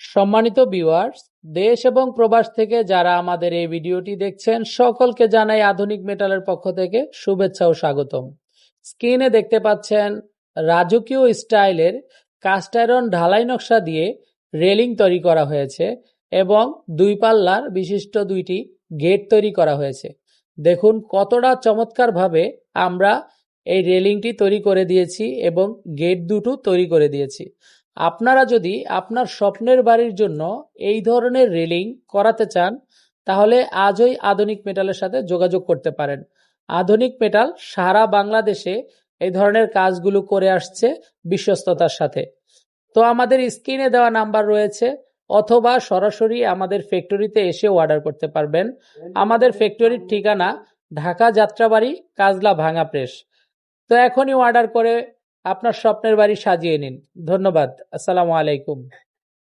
সম্মানিত ভিউয়ার্স দেশ এবং প্রবাস থেকে যারা আমাদের এই ভিডিওটি দেখছেন, সকলকে জানাই আধুনিক মেটালের পক্ষ থেকে শুভেচ্ছা ও স্বাগতম। স্ক্রিনে দেখতে পাচ্ছেন রাজকীয় স্টাইলের কাস্ট আয়রন ঢালাই নকশা দিয়ে রেলিং তৈরি করা হয়েছে এবং দুই পাল্লার বিশিষ্ট দুইটি গেট তৈরি করা হয়েছে। দেখুন কতটা চমৎকারভাবে আমরা এই রেলিংটি তৈরি করে দিয়েছি এবং গেট দুটো তৈরি করে দিয়েছি। আপনারা যদি আপনার স্বপ্নের বাড়ির জন্য এই ধরনের রেলিং করাতে চান, তাহলে আজই আধুনিক মেটালের সাথে যোগাযোগ করতে পারেন। আধুনিক মেটাল সারা বাংলাদেশে এই ধরনের কাজগুলো করে আসছে বিশ্বস্ততার সাথে। তো আমাদের স্ক্রিনে দেওয়া নাম্বার রয়েছে, অথবা সরাসরি আমাদের ফ্যাক্টরিতে এসে অর্ডার করতে পারবেন। আমাদের ফ্যাক্টরির ঠিকানা ঢাকা যাত্রাবাড়ি, কাজলা ভাঙা প্রেস। তো এখনই অর্ডার করে আপনার স্বপ্নের বাড়ি সাজিয়ে নিন। ধন্যবাদ। আসসালামু আলাইকুম।